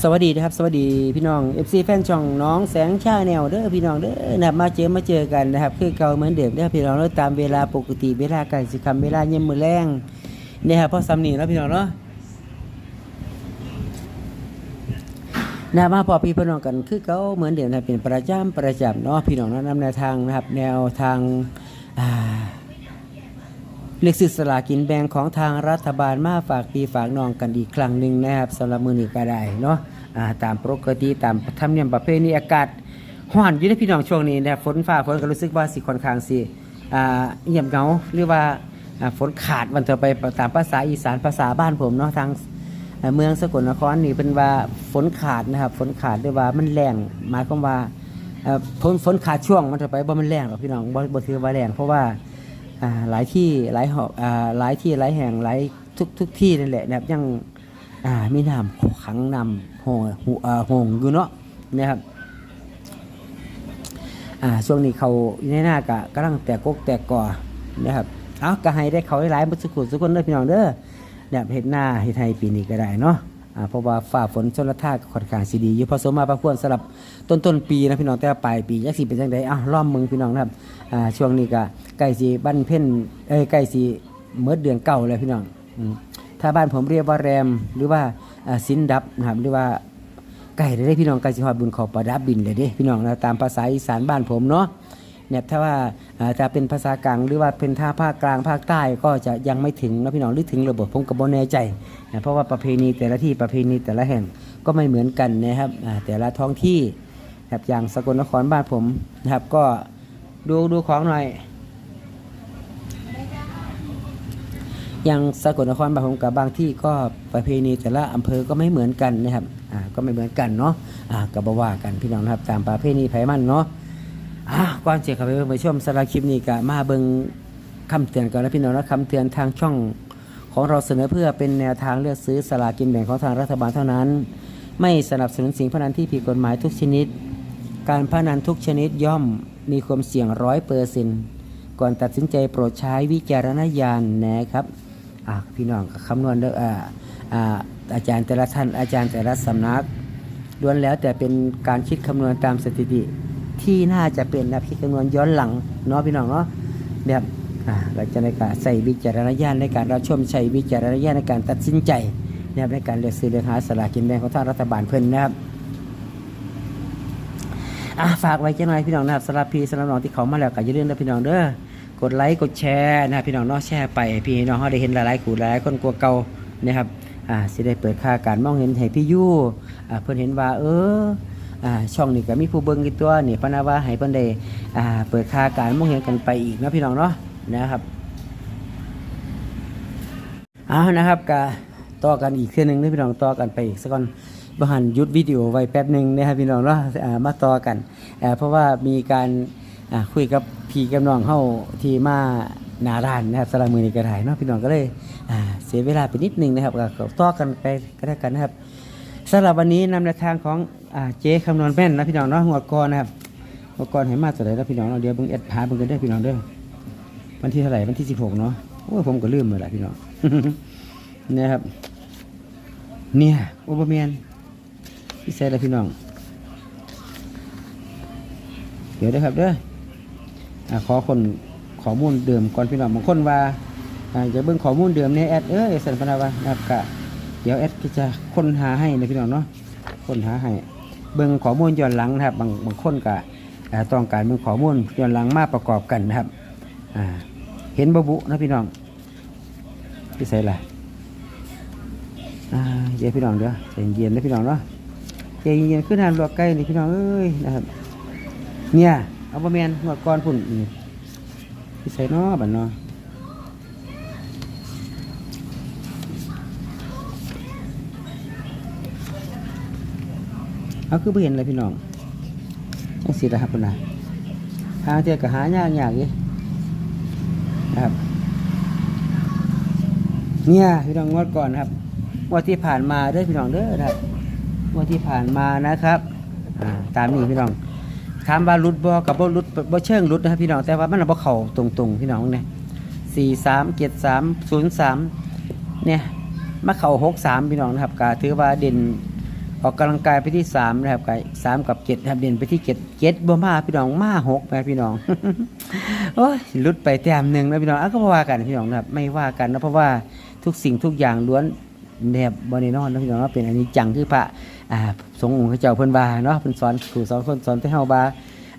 สวัสดีนะครับสวัสดีพี่น้อง FC แฟนช่องน้องแสงชาแนวเด้อพี่น้องเด้อนะครับมาเจอมาเจอกันนะครับคือเก่าเหมือนเดิมเด้อพี่น้องเด้อตามเวลาปกติเวลาไก่สิคำเวลาเย็นมือแรงเนี่ยครับพราะซ้ำนีแล้วพี่น้องเนาะนะมาพอพี่พี่น้องกันคือเก่าเหมือนเดิมนะเป็นประจำประจำเนาะพี่น้องนะนำแนวทางนะครับแนวทางอ่าเลือกซื้อสลากินแบ่งของทางรัฐบาลมาฝากพี่ฝากน้องกันอีกครั้งหนึ่งนะครับสำหรับมือหนี้ก็ได้เนาะ ตามปกติตามธรรมเนียมประเพณีอากาศห้อนอยู่ในพี่น้องช่วงนี้นะครับฝนฟ้าฝนก็รู้สึกว่าสิค่อนข้างสิอ่เงียบเงาหรือว่าฝนขาดวันต่อไปตามภาษาอีสานภาษาบ้านผมเนาะทางเมืองสกลนครนี่เป็นว่าฝนขาดนะครับฝนขาดหรือว่ามันแรงหมายความว่าฝนฝนขาดช่วงมันต่อไปบ่มันแรงหรอกพี่น้องบ่บ่ถือว่าแรงเพราะว่าหลายที่หลายหอบหลายที่หลายแห่งหลายทุกทุกที่นั่นแหละนะครับยัง อ่ามีน้ำขังน้ำโหหูอ่าหงอยู่เนาะนะครับอ่าช่วงนี้เขาในหน้ากะกำลังแตกกกแตกก่อนะครับเอาก็ให้ได้เขาได้หลายๆบุสุขุสุกคนเด้อพี่น้องเด้อเนี่ยเฮ็ดหน้าเฮ็ดไทยปีนี้ก็ได้เนาะอ่าเพราะว่าฝ่าฝนชนละทาค่อนข้างสิดีอยู่ผสมมาประพวนสลับต้นต้นปีนะพี่น้องแต่ปลายปียักสิเป็นจังไดอ้าวล้อมมึงพี่น้องนะครับอ่าช่วงนี้ก็ใกล้สิบั้นเพ่นเอ้ยใกล้สิเมื่อเดือนเก่าแล้วพี่น้องอืม ถ้าบ้านผมเรียกว่าแรม หรือว่าสินดับนะครับหรือว่าไก่ได้พี่น้องไก่สิฮอดบุญขอประดับบินเลยเด้พี่น้องนะตามภาษาอีสานบ้านผมเนาะเนี่ยถ้าว่าจะเป็นภาษากลางหรือว่าเป็นท่าภาคกลางภาคใต้ก็จะยังไม่ถึงนะพี่น้องหรือถึงระบบผมก็บ่แน่ใจนะเพราะว่าประเพณีแต่ละที่ประเพณีแต่ละแห่งก็ไม่เหมือนกันนะครับแต่ละท้องที่นะครับอย่างสกลนครบ้านผมนะครับก็ดูดูของหน่อย อย่างสกลนครบานผมกับบางที่ก็ประเพณีแต่ละอำเภอก็ไม่เหมือนกันนะครับอ่าก็ไม่เหมือนกันเนาะอ่าก็บ่ว่ากันพี่น้องนะครับตามประเพณีไผมันเนาะอะก่อนเสียเข้าไปเบิ่งไปชมสารคลิปนี้ก็มาเบิ่งคำเตือนก่อนนะพี่น้องนะคำเตือนทางช่องของเราเสนอเพื่อเป็นแนวทางเลือกซื้อสลากกินแบ่งของทางรัฐบาลเท่านั้น ไม่สนับสนุนสิ่งพนันที่ผิดกฎหมายทุกชนิด การพนันทุกชนิดย่อมมีความเสี่ยงร้อยเปอร์เซ็นต์ก่อนตัดสินใจโปรดใช้วิจารณญาณนะครับ อะพี่น้องก็คำนวณเด้ออ่าอ่าอาจารย์แต่ละท่านอาจารย์แต่ละสำนักล้วนแล้วแต่เป็นการคิดคำนวณตามสถิติ ที่น่าจะเป็นนะครับคิดคำนวณย้อนหลังเนาะพี่น้องเนาะแบบเราจะในการใส่วิจารณญาณในการรับชมใช้วิจารณญาณในการตัดสินใจนะครับในการเลือกซื้อเลือกหาสลากกินแบ่งของทางรัฐบาลเพิ่นนะครับฝากไว้เจ้าน่อยพี่น้องนะครับสำหรับพี่สำหรับน้องที่เขามาแล้วก็อย่าลืมนะพี่น้องเด้อ กดไลค์กดแชร์นะครับพี่น้องเนาะแชร์ไปพี่น้องเขาได้เห็นหลายๆขู่หลายๆคนกลัวเก่านะครับอ่าสิได้เปิดค่าการมองเห็นให้พี่ยู่อ่าเพิ่อนเห็นว่าเอออ่าช่องนี้ก็มีผู้เบิ่งอีกตัวนี่พนาว่าให้เพิ่นได้อ่าเปิดค่าการมองเห็นกันไปอีกนะพี่น้องเนาะนะครับเอานะครับก็ต่อกันอีกเทื่อหนึงเด้อพี่น้องต่อกันไปอีกสักก่อนบ่หันยุดวิดีโอไว้แป๊บหนึ่งนะครับพี่น้องเนาะอ่ามาต่อกันอ่าเพราะว่ามีการอ่าคุยกับ พี่กับน้องเฮาที่มาหนาร้านนะครับสำหรับมื้อนี้ก็ได้เนาะพี่น้องก็เลยอ่าเสียเวลาไปนิดนึงนะครับก็ต่อกันไปก็ได้กันนะครับสำหรับวันนี้นำแนวทางของอ่าเจ๊คำนวณแม่นนะพี่น้องเนาะหัวก่อนะครับหัวก่อนให้มาตัวไหนแล้วพี่น้องเนาเดี๋ยวเบิ่งแอดหาเบิ่งกันได้พี่น้องเด้อวันที่เท่าไหร่วันที่สิบหกเนาะโอ้ผมก็ลืมไปละพี่น้องนะครับ เนี่ยโอเปอร์แมนพี่ใส่ละพี่น้อง เดี๋ยวเด้อครับเด้อ ขอคนข้อมูลเดิมก่อนพี่น้องบางคนว่าอ่าจะเบิ่งข้อมูลเดิมในแอดเอ้ยสันพนาวานับกะเดี๋ยวแอดก็จะค้นหาให้นะพี่น้องเนาะค้นหาให้เบิ่งข้อมูลย้อนหลังนะครับบางบางคนก็อ่าต้องการเบิ่งข้อมูลย้อนหลังมาประกอบกันนะครับเห็นบบุนะพี่น้องพี่ใส่ละเดี๋ยวพี่น้องเดี๋ยวใจเย็นนะพี่น้องเนาะใจเย็นขึ้นทานลวกไก่นี่พี่น้องเอ้ยนะครับเนี่ย เอาบะเมียนหมดก้อนพุ่นนี่พี่ใส่นาะบัดเนาะเอาคือไ่เห็นเลยพี่น้องนี่สิละครับคุณนะหาเจอกับหายากยากๆอีกนะครับเนี่ยพี่น้องงวดก่อนนะครับงวดที่ผ่านมาเด้อพี่น้องเด้อนะครับงวดที่ผ่านมานะครับตามนี้พี่น้อง ถามว่ารุดบ่กับบ่รุดบ่เชิงรุดนะครับพี่น้องแต่ว่ามันบ่เข้าตรงๆพี่น้องเนี่ยสี่สามเจ็ดสามศูนย์สามเนี่ยมาเข้าหกสามพี่น้องนะครับก็ถือว่าเด่นออกกำลังกายไปที่สามนะครับกับสามกับเจ็ดนะครับเด่นไปที่เจ็ดเจ็ดบ่มาพี่น้องมาหกนะพี่น้องโอ้ยหลุดไปแต้มหนึ่งนะพี่น้องอะก็บ่ว่ากันพี่น้องนะครับไม่ว่ากันนะเพราะว่าทุกสิ่งทุกอย่างล้วนแนบบริโนอนนะพี่น้องเนาเป็นอันนี้จังคือพระ อ่าสงฆ์องค์พระเจ้าเพิ่นว่าเนาะเพิ่นสอนครูสอนคนสอนให้เฮาว่า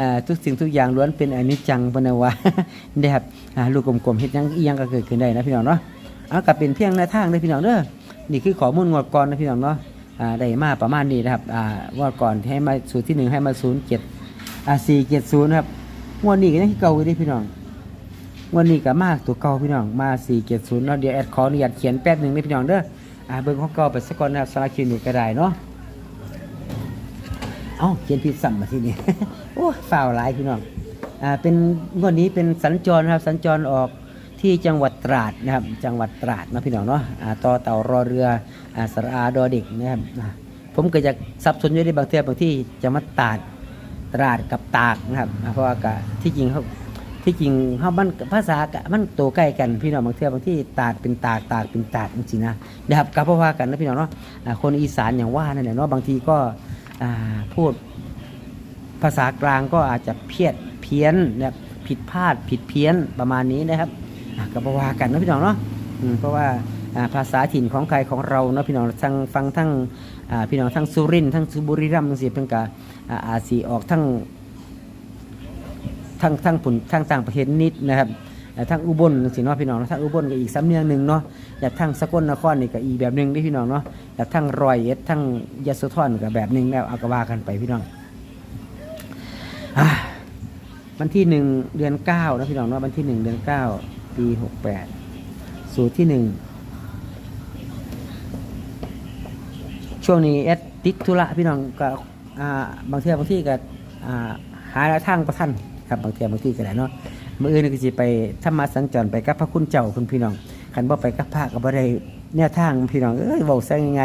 อ่าทุกสิ่งทุกอย่างล้วนเป็นอนิจจังพนนะว่านะครับอ่าลูกกลมๆเฮ็ดยังอีหยังก็เกิดขึ้นได้นะพี่น้องเนาะเอาก็เป็นเพียงแนทางเด้พี่น้องเด้อนี่คือข้อมูลงวดก่อนนะพี่น้องเนาะอ่าได้มาประมาณนี้นะครับอ่างวดก่อนให้มาสูตรที่หนึ่งให้มา07อ่า470นะครับงวดนี้ก็ยังเก่าอยู่เด้พี่น้องวันนี้ก็มากตัวเก่าพี่น้องมา4 7 0เนาะเดี๋ยวแอดขออนุญาตเขียนแป๊บหนึ่งนะพี่น้องเด้ออ่าเบิ่งของเก่าไปสักก่อนนะครับสารคินิกก็ได้เนาะ เอ้าเขียนผิดซ้ำมาที่นี่โอ้ฝ่าวหลายพี่น้องอ่าเป็นงวดนี้เป็นสัญจรครับสัญจรออกที่จังหวัดตราดนะครับ จังหวัดตราดนะพี่น้องเนาะอ่าต่อเต่ารอเรืออ่าสระอาดอเด็กนะครับอ่าผมก็จะสับสนอยู่ในบางเทื่อบางที่จะมาตราดตราดกับตากนะครับอ่าเพราะว่ากะที่จริงเขาที่จริงเฮามันภาษากะมันโตใกล้กันพี่น้องบางเทื่อบางที่ตาดเป็นตากตากเป็นตาดจริงๆนะนะครับกับเพราะว่ากันนะพี่น้องเนาะอ่าคนอีสานอย่างว่านั่นแหละเนาะบางทีก็ พูดภาษากลางก็อาจจะเพี้ยนเพี้ยนนะครับผิดพลาดผิดเพี้ยนประมาณนี้นะครับกับเพราะว่ากันนะพี่น้องเนาะเพราะว่าภาษาถิ่นของใครของเราเนาะพี่น้องทั้งฟังทั้งพี่น้องทั้งสุรินทั้งสุบุรีรัมย์จังซี่เพิ่นก็อ่าอาจสิออกทั้งทั้งทั้งผุนทั้งต่างประเทศนิดนะครับ ทั้งอุบลสิเนาะพี่น้องเนาะทั้งอุบลก็อีกสำเนียงหนึ่งเนาะแต่ทั้งสกลนครนี่ก็อีกแบบหนึ่งที่พี่น้องเนาะแต่ทั้งรอยเอ็ดทั้งยโสธรก็แบบหนึ่งแล้วเอากว่ากันไปพี่น้องอะวันที่หนึ่งเดือนเก้านะพี่น้องเนาะวันที่หนึ่งเดือนเก้าปีหกแปดสูตรที่หนึ่งช่วงนี้เอสติดธุระพี่น้องก็อ่าบางเที่บางที่ก็อ่าหาทางประทันครับบางเที่บางที่ก็ได้เนาะ มื่ออื่นก็สิไปถ้ามาสัญจรไปกับพระคุณเจ้าคุณพี่น้องคันบ่ไปกับพระก็บ่ได้แนวทางพี่น้องเอ้ยเว้าซะยังไง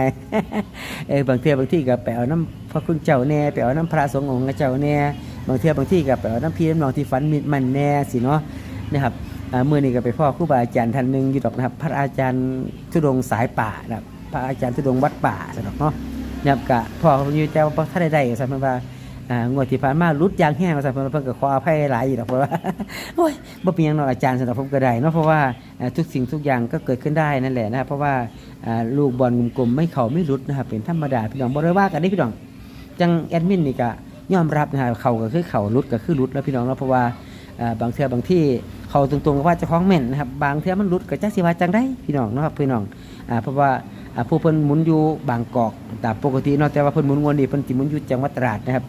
เออบางเที่บางที่ก็ไปเอาน้ำพระคุณเจ้าแน่ไปเอาน้ำพระสงฆ์องค์เจ้าแน่บางเที่บางที่ก็ไปเอาน้ำพี่น้ำน้องที่ฝันมิดมันแน่สิเนาะนะครับอ่ามื่อนี้ก็ไปพ่อครูบาอาจารย์ท่านหนึ่งอยู่ดอกนะครับ พระอาจารย์ทุดงสายป่านะครับพระอาจารย์ทุดงวัดป่าสนอกเนาะนะครับกะพ่อเขาอยู่แต่ว่าท่านใดๆสัมพันธ์ว่าอ่า งวดที่ผ่านมารุดยางแห้งมาสัมพันเพิ่นก็ขออภัยหลายอยู่ดอกเพราะว่าโอ้ยบ่เป็นหยังเนาะอาจารย์สำหรับผมก็ได้เนาะเพราะว่าทุกสิ่งทุกอย่างก็เกิดขึ้นได้นั่นแหละนะเพราะว่าลูกบอลกลมๆไม่เข้าไม่รุดนะครับเป็นธรรมดาพี่น้องบ่ได้ว่ากันได้พี่น้องจังแอดมินนี่ก็ยอมรับนะครับเข่าก็คือเข่ารุดก็คือรุดแล้วพี่น้องเนาะเพราะว่าบางเทื่อบางที่เขาตรงๆก็ว่าจะคล้องแม่นนะครับบางเทื่อมันรุดก็จักสิว่าจังได้พี่น้องนะครับพี่น้องอ่าเพราะว่า ผู้เพิ่นหมุนอยู่บางกอกตามปกติเนาะแต่ว่าเพิ่นหมุนวนนี่เพิ่นสิหมุนอยู่จังหวัดตราดนะครับ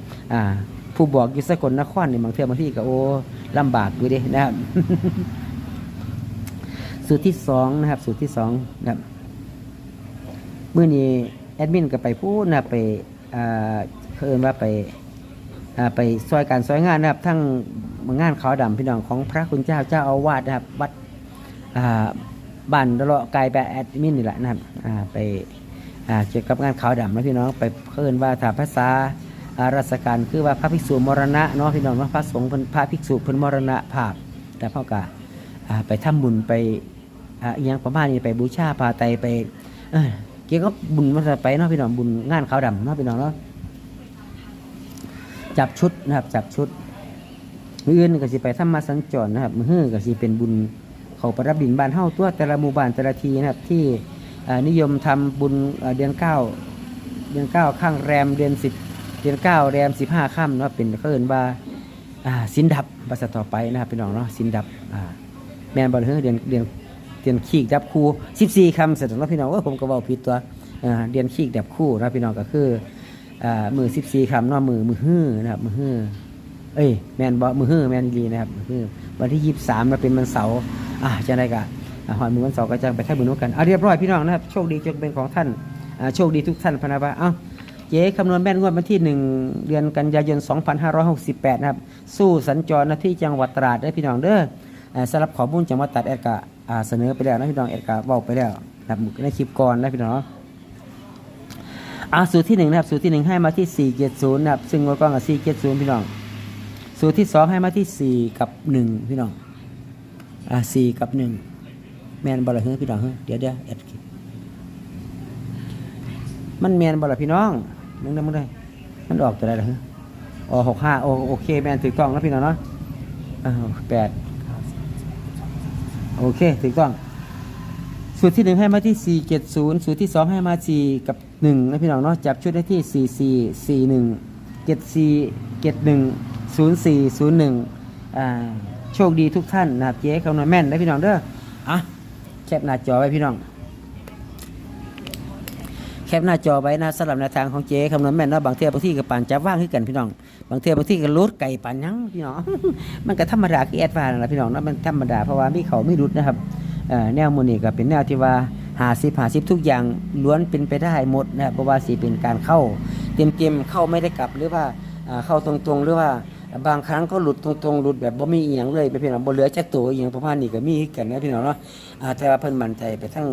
ผู้บอกอยู่สกลนครนี่บางเทื่อบางที่ก็โอ้ลำบากอยู่ด้นะครับสูตรที่สองนะครับ สูตรที่สองนะครับเมื่อนี้แอดมินก็ไปพูดนะไปเขาเอินว่าไปไปซอยการซอยงานนะครับ ทั้งงานขาวดำพี่น้องของพระคุณเจ้าเจ้าอาวาสนะครับ วัดอ่า บ้านตะเลาะไกลไปแอดมินนี่แหละนะครับอ่าไปเกี่ยวกับงานขาวดำนะพี่น้องไปเขาเอินว่าถ้าภาษาอ่าราชการคือว่าพระภิกษุมรณะเนาะพี่น้องเนาะพระสงฆ์เพิ่นพระภิกษุเพิ่นมรณะภาพ แต่พ่อกะไปทำบุญไปอ่าอหยังประมาณนี้ไปบูชาพาไตไปเกี่ยวกับบุญมันจะไปเนาะพี่น้องบุญงานขาวดำเนาะพี่น้องเนาะจับชุดนะครับจับชุดมืออื่นก็สิไปทำมาสัญจรนะครับมือฮื้อก็สิเป็นบุญ เขาประดับดินบ้านเฮาตัวแต่ละหมู่บ้านแต่ละทีนะครับที่นิยมทำบุญเดือนเก้าเดือนเก้าข้างแรมเดือนสิบเดือนเก้าแรมสิบห้าค่ำเนาะเป็นเขาเอินว่าสินดับภาษาต่อไปนะครับพี่น้องเนาะสินดับแมนบอลเฮือเดือนเดือนเรียนขีกดับคู่14คำเสร็จแล้วพี่น้องว่าผมก็เว้าผิดตัวเรียนขีกดับคู่นะพี่น้องก็คืออ่ามือ14คำเนาะมือมือฮื้อนะครับมือฮื้อ เอ้ยแมนบ่มือฮื้อแมนอีนะครับมือฮื้อวันที่23มมาเป็นวันเสาร์อ่าจังได๋ก็อ่าหอยมือวันเสาร์ก็จังไปให้บุญร่วมกันอะเรียบร้อยพี่น้องนะครับโชคดีจงเป็นของท่านอ่าโชคดีทุกท่านพนะว่าเอ้าเจ๊คำนวณแม่นงวดวันที่ 1 เดือนกันยายน 2568 นะครับ สู้สัญจรนะที่จังหวัดตราดได้พี่น้องเด้ออ่าสำหรับข้อมูลจังหวัดตัดแอดกะเสนอไปแล้วนะพี่น้องแอดกะเว้าไปแล้วนะในคลิปก่อนนะพี่น้องอ่าสูตรที่หนึ่งนะครับสูตรที่หนึ่งให้มาที่สี่เจ็ดศูนย์นะครับ ซึ่งงดก้องกับสี่เจ็ดศูนย์พี่น้อง สูตรที่สองให้มาที่สี่กับหนึ่งพี่น้อง อ่าสี่กับหนึ่งแมนบอลเฮ้ยพี่น้องเฮ้ยเดี๋ยวเดี๋ยวแอดคลิปมันแมนบอลพี่น้องมึงได้มึงได้มันออกตัวใดล่ะเฮ้ยอ๋อหกห้าโอโอเคแมนถูกต้องแล้วพี่น้องเนาะอ่าแปดโอเคถูกต้อง สูตรที่หนึ่งให้มาที่สี่เจ็ดศูนย์สูตรที่สองให้มาสี่กับหนึ่งนะพี่น้องเนาะจับชุดได้ที่สี่สี่สี่หนึ่งเจ็ดสี่เจ็ดหนึ่ง ศูนย์สี่ศูนย์หนึ่งอ่าโชคดีทุกท่านนะครับเจ๊คำนวณแม่นนะพี่น้องเด้ออะแคปหน้าจอไว้พี่น้อง แคปหน้าจอไว้นะสำหรับแนวทางของเจ๊คำนวณแม่นเนาะบางเทีบางที่กับปานจับว่างขึ้นกันพี่น้อง บางเทีบางที่กับรูดไก่ปานยังพี่น้อง มันก็ธรรมดาคือแอดวานซ์นะพี่น้องเนาะมันธรรมดาเพราะว่ามีเขาไม่รุดนะครับเอ่อแนวโมนี่ก็เป็นแนวที่ว่าหาสิบหาสิบทุกอย่างล้วนเป็นไปได้หมดนะเพราะว่าสีเป็นการเข้าเต็มเต็มๆเข้าไม่ได้กลับหรือว่าอ่าเข้าตรงๆหรือว่า บางครั้งก็หลุดตรงๆหลุดแบบบ่มีเอียงเลยไปพี่น้องบ่เหลือจักตัวอหย่างประมาณนี้ก็มีกันนะพี่น้องเนาะแต่ว่าเพิ่นมั่นใจไปทั้ง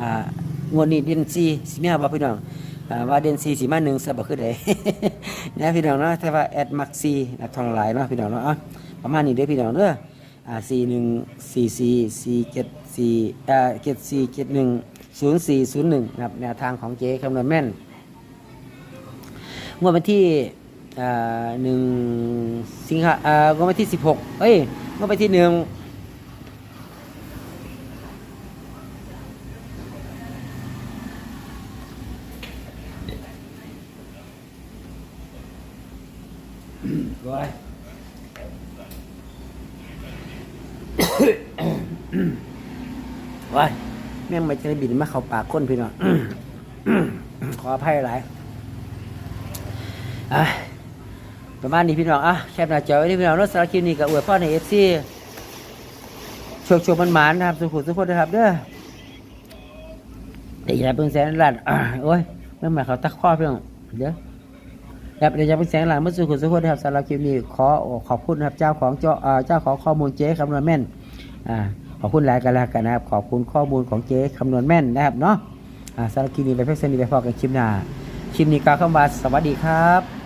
อ่างวดนี้เดนซีสิมีบ่พี่น้องอ่าว่าเดนซีสิมาหนึ่งซะบ่คือใดนะพี่น้องเนาะแต่ว่าแอดมักซีนะทองหลายเนาะพี่น้องเนาะประมาณนี้เด้อพี่น้องเด้ออ่า4144 47 4อ่า7471 0401นะครับแนวทางของเจ๊คำนวณแม่นงวดวันที่ อ่า1สิงหาอ่างวดวันที่16เอ้ยงวดวันที่หนึ่งว้ายว้ายแม่งไม่จะได้บินมาเข้าปากคนพี่น้องขออภัยหลายอะ ประมาณนี้พี่น้องอะแคปหน้าจอไว้ที่พี่น้องรถสารบคลิปนี้กับอวยพ่อในเอฟซีโชคโชคมันหมานนะครับสุขุสุขคนนะครับเด้อเดี๋ยวอย่าเพิ่งแสนล้านอะโอ้ยเมื่อไหร่เขาตักข้อพี่น้องเดี๋ยวครับเดี๋ยวจะเป็นเสียงหลังเมื่อสุขุสุขคนนะครับสำหรับคลิปนี้ขอขอบคุณนะครับเจ้าของเจ้าเจ้าของข้อมูลเจ๊คำนวณแม่นอ่าขอบคุณหลายกันแล้วกันนะครับ ขอบคุณข้อมูลของเจ๊คำนวณแม่นนะครับเนาะอ่าสำหรับคลิปนี้ไปเพื่อนสนิทไปพอกันคลิปหน้าคลิปนี้กล่าวคำว่าสวัสดีครับ